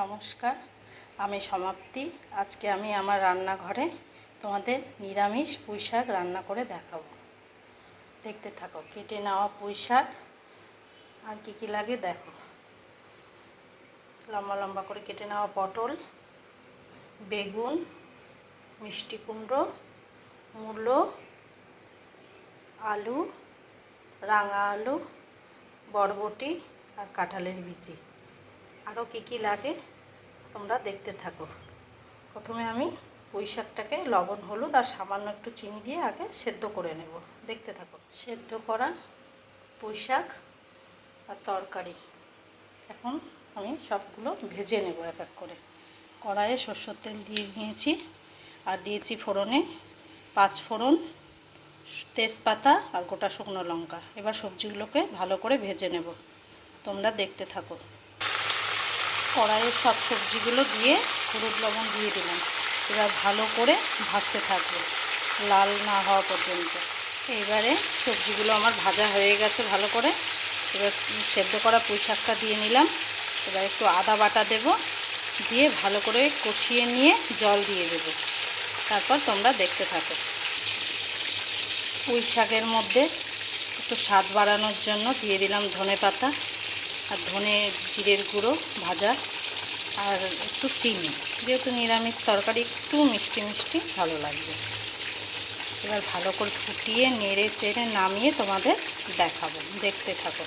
নমস্কার, আমি সমাপ্তি। আজকে আমি আমার রান্নাঘরে তোমাদের নিরামিষ পুঁই শাক রান্না করে দেখাবো। দেখতে থাকো, কেটে নেওয়া পুঁই শাক। আর কী কী লাগে দেখো। লম্বা লম্বা করে কেটে নেওয়া পটল, বেগুন, মিষ্টি কুমড়ো, মূলো, আলু, রাঙা আলু, বরবটি আর কাঁঠালের বিচি। আরও কী কী লাগে, তোমরা দেখতে থাকো। প্রথমে আমি পুঁই শাকটাকে লবণ, হলুদ আর সামান্য একটু চিনি দিয়ে আগে সেদ্ধ করে নেব। দেখতে থাকো। সেদ্ধ করা পুঁই শাক আর তরকারি। এখন আমি সবগুলো ভেজে নেব এক এক করে। কড়াইয়ে সর্ষের তেল দিয়ে নিয়েছি আর দিয়েছি ফোড়নে পাঁচ ফোড়ন তেজপাতা আর গোটা শুকনো লঙ্কা। এবার সবজিগুলোকে ভালো করে ভেজে নেব। তোমরা দেখতে থাকো। কড়াইয়ে সব সবজিগুলো দিয়ে হলুদ লবণ দিয়ে দিলাম। এবার ভালো করে ভাজতে থাকবে, লাল না হওয়া পর্যন্ত। এবারে সবজিগুলো আমার ভাজা হয়ে গেছে ভালো করে। এবার সেদ্ধ করা পুঁই শাকটা দিয়ে নিলাম। এবার একটু আদা বাটা দেব, দিয়ে ভালো করে কষিয়ে নিয়ে জল দিয়ে দেবো। তারপর তোমরা দেখতে থাকো। পুঁই শাকের মধ্যে একটু স্বাদ বাড়ানোর জন্য দিয়ে দিলাম ধনে পাতা আর ধনে জিরের গুঁড়ো ভাজা আর একটু চিনি। যেহেতু নিরামিষ তরকারি, একটু মিষ্টি মিষ্টি ভালো লাগবে। এবার ভালো করে ফুটিয়ে, নেড়ে চেড়ে নামিয়ে তোমাদের দেখাবো, দেখতে থাকো।